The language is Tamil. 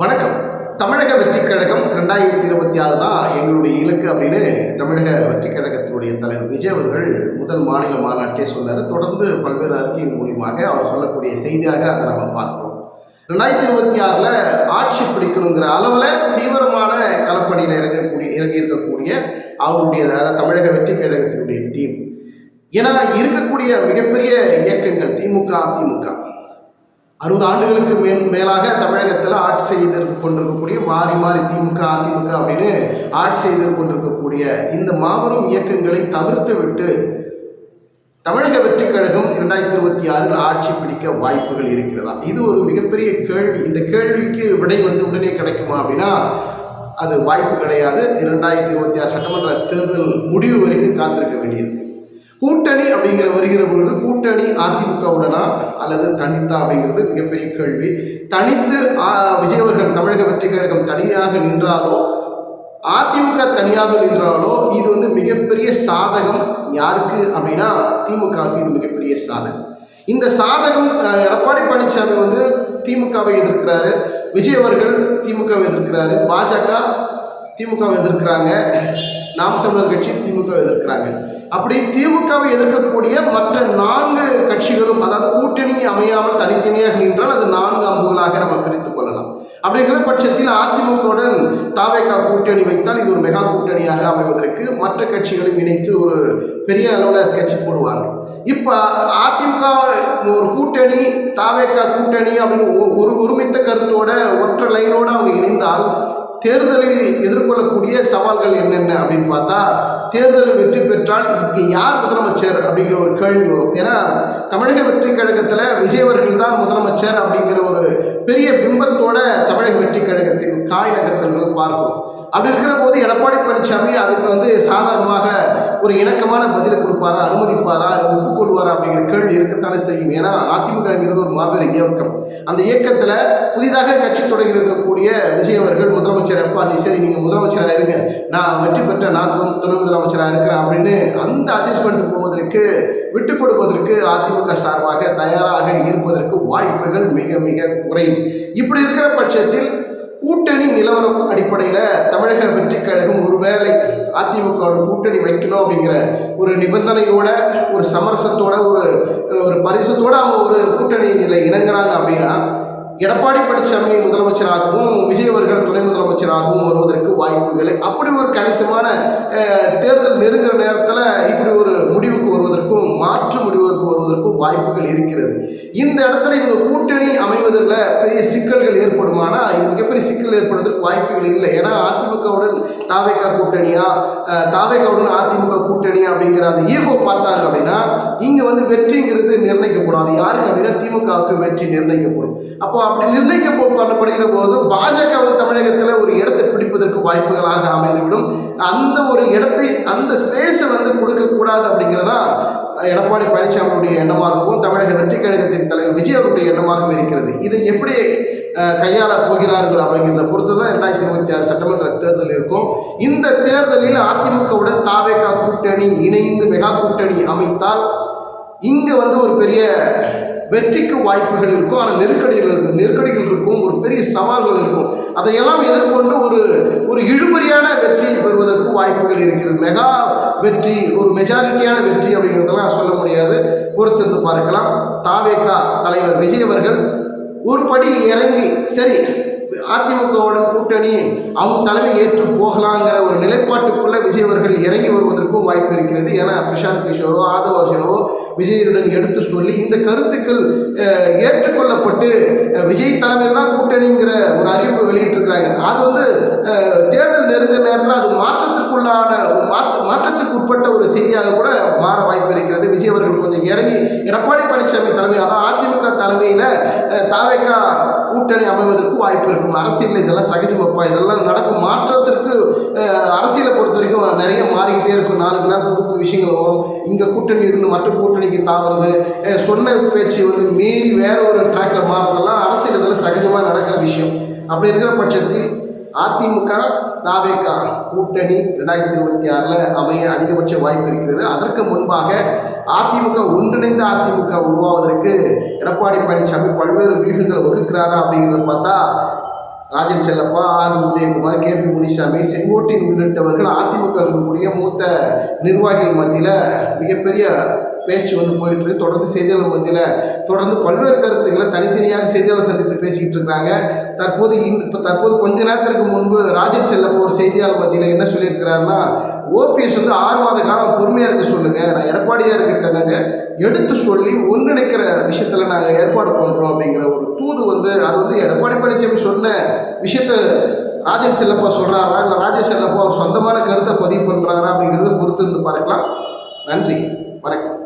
வணக்கம். தமிழக வெற்றிக் கழகம் ரெண்டாயிரத்தி இருபத்தி ஆறு தான் எங்களுடைய இலக்கு அப்படின்னு தமிழக வெற்றிக் கழகத்தினுடைய தலைவர் விஜய் அவர்கள் முதல் மாநில மாநாட்டே சொன்னார். தொடர்ந்து பல்வேறு அறிக்கையின் மூலியமாக அவர் சொல்லக்கூடிய செய்தியாக அதை நம்ம பார்க்கிறோம். ரெண்டாயிரத்தி இருபத்தி ஆறில் ஆட்சி பிடிக்கணுங்கிற அளவில் தீவிரமான களப்பணியில் இறங்கக்கூடிய இறங்கியிருக்கக்கூடிய அவருடைய அதாவது தமிழக வெற்றிக் கழகத்தினுடைய டீம். ஏன்னா இருக்கக்கூடிய மிகப்பெரிய இயக்கங்கள் திமுக அதிமுக. அறுபது ஆண்டுகளுக்கு மேல் மேலாக தமிழகத்தில் ஆட்சி செய்து கொண்டிருக்கக்கூடிய மாறி மாறி திமுக அதிமுக அப்படின்னு ஆட்சி செய்து கொண்டிருக்கக்கூடிய இந்த மாபெரும் இயக்கங்களை தவிர்த்து விட்டு தமிழக வெற்றிக் கழகம் இரண்டாயிரத்தி இருபத்தி ஆறில் ஆட்சி பிடிக்க வாய்ப்புகள் இருக்கிறதா? இது ஒரு மிகப்பெரிய கேள்வி. இந்த கேள்விக்கு விடை வந்து உடனே கிடைக்குமா அப்படின்னா அது வாய்ப்பு கிடையாது. இரண்டாயிரத்தி இருபத்தி ஆறு சட்டமன்ற தேர்தல் முடிவு வரைக்கும் காத்திருக்க வேண்டியிருக்கு. கூட்டணி அப்படிங்கிற வருகிற பொழுது கூட்டணி அதிமுகவுடனா அல்லது தனித்தா அப்படிங்கிறது மிகப்பெரிய கேள்வி. தனித்து ஆ, விஜய் அவர்கள் தமிழக வெற்றி கழகம் தனியாக நின்றாலோ அதிமுக தனியாக நின்றாலோ இது வந்து மிகப்பெரிய சாதகம் யாருக்கு அப்படின்னா திமுகவுக்கு இது மிகப்பெரிய சாதகம். இந்த சாதகம் எடப்பாடி பழனிசாமி வந்து திமுகவை எதிர்க்கிறாரு விஜய் அவர்கள் திமுகவை எதிர்க்கிறாரு பாஜக திமுகவை எதிர்க்கிறாங்க நாம் தமிழர் கட்சி திமுகவை எதிர்க்கிறாங்க. அப்படி திமுகவை எதிர்க்கக்கூடிய மற்ற நான்கு கட்சிகளும் அதாவது கூட்டணி அமையாமல் தனித்தனியாக நின்றால் அது நான்கு அம்புகளாக நம்ம பிரித்துக் கொள்ளலாம். அப்படிங்கிற பட்சத்தில் அதிமுகவுடன் தாவேகா கூட்டணி வைத்தால் இது ஒரு மெகா கூட்டணியாக அமைவதற்கு மற்ற கட்சிகளும் இணைத்து ஒரு பெரிய அளவில் ஸ்கெட்ச் போடுவாங்க. இப்போ அதிமுக ஒரு கூட்டணி தாவேகா கூட்டணி அப்படின்னு ஒரு ஒருமித்த கருத்தோட ஒற்றை லைனோட அவங்க இணைந்தால் தேர்தலில் எதிர்கொள்ளக்கூடிய சவால்கள் என்னென்ன அப்படின்னு பார்த்தா தேர்தலில் வெற்றி பெற்றால் இங்கே யார் முதலமைச்சர் அப்படிங்கிற ஒரு கேள்வி வரும். ஏன்னா தமிழக வெற்றி கழகத்தில் விஜயவர்கள் தான் முதலமைச்சர் அப்படிங்கிற ஒரு பெரிய பிம்பத்தோட தமிழக வெற்றி கழகத்தின் காய் நகரத்தில் பார்க்கும் அப்படி இருக்கிற போது எடப்பாடி பழனிசாமி அதுக்கு வந்து சாதகமாக ஒரு இணக்கமான பதில் கொடுப்பாரா அனுமதிப்பாரா ஒப்புக்கொள்வாரா அப்படிங்கிற கேள்வி இருக்கத்தானே செய்யும். ஏன்னா அதிமுகங்கிறது ஒரு மாபெரும் இயக்கம். அந்த இயக்கத்தில் புதிதாக கட்சி தொடங்கி இருக்கக்கூடிய விஜய் அவர்கள் முதலமைச்சர் அப்பா நீ சரி நீங்கள் முதலமைச்சராக இருங்க. நான் வெற்றி பெற்ற நான் துணை துணை முதலமைச்சராக இருக்கிறேன் அப்படின்னு அந்த அட்ஜஸ்ட்மெண்ட் போவதற்கு விட்டு கொடுப்பதற்கு அதிமுக சார்பாக தயாராக இருப்பதற்கு வாய்ப்புகள் மிக மிக குறைவு. இப்படி இருக்கிற பட்சத்தில் கூட்டணி நிலவரம் அடிப்படையில் தமிழக வெற்றிக் கழகம் ஒருவேளை அதிமுகவோட கூட்டணி வைக்கணும் அப்படிங்கிற ஒரு நிபந்தனையோட ஒரு சமரசத்தோட ஒரு ஒரு பரிசத்தோட அவங்க ஒரு கூட்டணி இதில் இணங்குறாங்க அப்படின்னா எடப்பாடி பழனிசாமி முதலமைச்சராகவும் விஜய் அவர்கள் துணை முதலமைச்சராகவும் வருவதற்கு வாய்ப்புகளை அப்படி ஒரு கணிசமான தேர்தல் நெருங்குற நேரத்தில் இப்படி ஒரு முடிவுக்கு வருவதற்கும் மாற்று முடிவுக்கு வருவதற்கும் வாய்ப்புகள் இருக்கிறது. இந்த இடத்துல இவங்க கூட்டணி அமைவதில் பெரிய சிக்கல்கள் ஏற்படுமானா மிகப்பெரிய சிக்கல் ஏற்படுவதற்கு வாய்ப்புகள் இல்லை. ஏன்னா அதிமுகவுடன் தாவேக்கா கூட்டணியா தாவேகாவுடன் தாவேக்காவுடன் அதிமுக கூட்டணி அப்படிங்கிற அந்த ஈகோ பார்த்தாங்க அப்படின்னா இங்கே வந்து வெற்றிங்கிறது நிர்ணயிக்கப்படும் அது யாருக்கு அப்படின்னா திமுகவுக்கு வெற்றி நிர்ணயிக்கப்படும். அப்போ அப்படி நிர்ணயிக்கப்படுகிற போது பாஜக வந்து தமிழகத்தில் ஒரு இடத்தை பிடிப்பதற்கு வாய்ப்புகளாக அமைந்துவிடும். அந்த ஒரு இடத்தை அந்த ஸ்பேஸை வந்து கொடுக்கக்கூடாது அப்படிங்கிறதா எடப்பாடி பழனிசாமியுடைய எண்ணமாகவும் தமிழக வெற்றிக் கழகத்தின் தலைவர் விஜய் அவருடைய எண்ணமாகவும் இருக்கிறது. இதை எப்படி கையாள போகிறார்கள் அப்படிங்கிறத பொறுத்து தான் ரெண்டாயிரத்தி இருபத்தி ஆறு சட்டமன்ற தேர்தல் இருக்கும். இந்த தேர்தலில் அதிமுகவுடன் தாவேகா கூட்டணி இணைந்து மெகா கூட்டணி அமைத்தால் இங்கே வந்து ஒரு பெரிய வெற்றிக்கு வாய்ப்புகள் இருக்கும் ஆனால் நெருக்கடிகள் இருக்கும் நெருக்கடிகள் இருக்கும் ஒரு பெரிய சவால்கள் இருக்கும். அதையெல்லாம் எதிர்கொண்டு ஒரு ஒரு இழுபறியான வெற்றி பெறுவதற்கு வாய்ப்புகள் இருக்கிறது. மெகா வெற்றி ஒரு மெஜாரிட்டியான வெற்றி அப்படிங்கிறதெல்லாம் சொல்ல முடியாது. பொறுத்திருந்து பார்க்கலாம். தாவேகா தலைவர் விஜய் அவர்கள் ஒரு படி இறங்கி சரி அதிமுகவுடன் கூட்டணி அவங்க தலைமை ஏற்று போகலாங்கிற நிலைப்பாட்டுக்குள்ள விஜய் அவர்கள் இறங்கி வருவதற்கும் வாய்ப்பு இருக்கிறது. ஏன்னா பிரசாந்த் கிஷோரோ ஆதவாசனோ விஜயுடன் எடுத்து சொல்லி இந்த கருத்துக்கள் ஏற்றுக்கொள்ளப்பட்டு விஜய் தலைமையில் தான் கூட்டணிங்கிற ஒரு அறிவிப்பு வெளியிட்டிருக்கிறாங்க. அது வந்து தேர்தல் நெருங்க நேரத்தில் அது மாற்றத்திற்குள்ளான மாற்று மாற்ற மாற்றத்துக்கு உட்பட்ட ஒரு செய்தியாக கூட மாற வாய்ப்பு இருக்கிறது. விஜய் அவர்கள் கொஞ்சம் இறங்கி எடப்பாடி பழனிசாமி தலைமை அதான் அதிமுக தலைமையில் தாவேக்கா கூட்டணி அமைவதற்கு வாய்ப்பு இருக்கும். அரசியலில் இதெல்லாம் சகஜமப்பா இதெல்லாம் நடக்கும் மாற்றத்திற்கு அரசியலை பொறுத்த வரைக்கும் நிறைய மாறிக்கிட்டே இருக்கும். நாளுக்கு நாள் புது புது விஷயங்கள் வரும். இங்கே கூட்டணி இருந்து மற்ற கூட்டணிக்கு தாவறது சொன்ன பேச்சு வந்து மீறி வேற ஒரு ட்ராக்ல மாறுறதெல்லாம் அரசியல் இதெல்லாம் சகஜமாக நடக்கிற விஷயம். அப்படி இருக்கிற பட்சத்தில் அதிமுக தாவேகா கூட்டணி ரெண்டாயிரத்தி இருபத்தி ஆறில் அமைய அதிகபட்ச வாய்ப்பு இருக்கிறது. அதற்கு முன்பாக அதிமுக ஒன்றிணைந்த அதிமுக உருவாவதற்கு எடப்பாடி பழனிசாமி பல்வேறு வியூகங்களை வகுக்கிறாரா அப்படிங்கிறத பார்த்தா Rajan Chellappa R Udayakumar K P Munisamy செங்கோட்டின் உள்ளிட்டவர்கள் அதிமுக இருக்கக்கூடிய மூத்த நிர்வாகிகள் மத்தியில் மிகப்பெரிய பேச்சு வந்து போயிட்டு இருக்கு தொடர்ந்து செய்தியாளர் மத்தியில் தொடர்ந்து பல்வேறு கருத்துக்களை தனித்தனியாக செய்தியாளர் சந்தித்து பேசிக்கிட்டு இருக்காங்க. தற்போது இன் இப்போ தற்போது கொஞ்ச நேரத்திற்கு முன்பு ராஜன் செல்லப்பா ஒரு செய்தியாளர் மத்தியில் என்ன சொல்லியிருக்கிறாருன்னா ஓபிஎஸ் வந்து ஆறு மாத காலம் பொறுமையாக இருக்க சொல்லுங்க. நான் எடப்பாடியாக கிட்ட நாங்கள் எடுத்து சொல்லி ஒன்றிணைக்கிற விஷயத்தில் நாங்கள் ஏற்பாடு பண்ணுறோம் அப்படிங்கிற ஒரு தூது வந்து அது வந்து எடப்பாடி பழனிசாமி சொன்ன விஷயத்த ராஜன் செல்லப்பா சொல்கிறாரா இல்லை ராஜன் செல்லப்பா சொந்தமான கருத்தை பதிவு பண்ணுறாரா அப்படிங்கிறத பொறுத்து இருந்து பார்க்கலாம். நன்றி. வணக்கம்.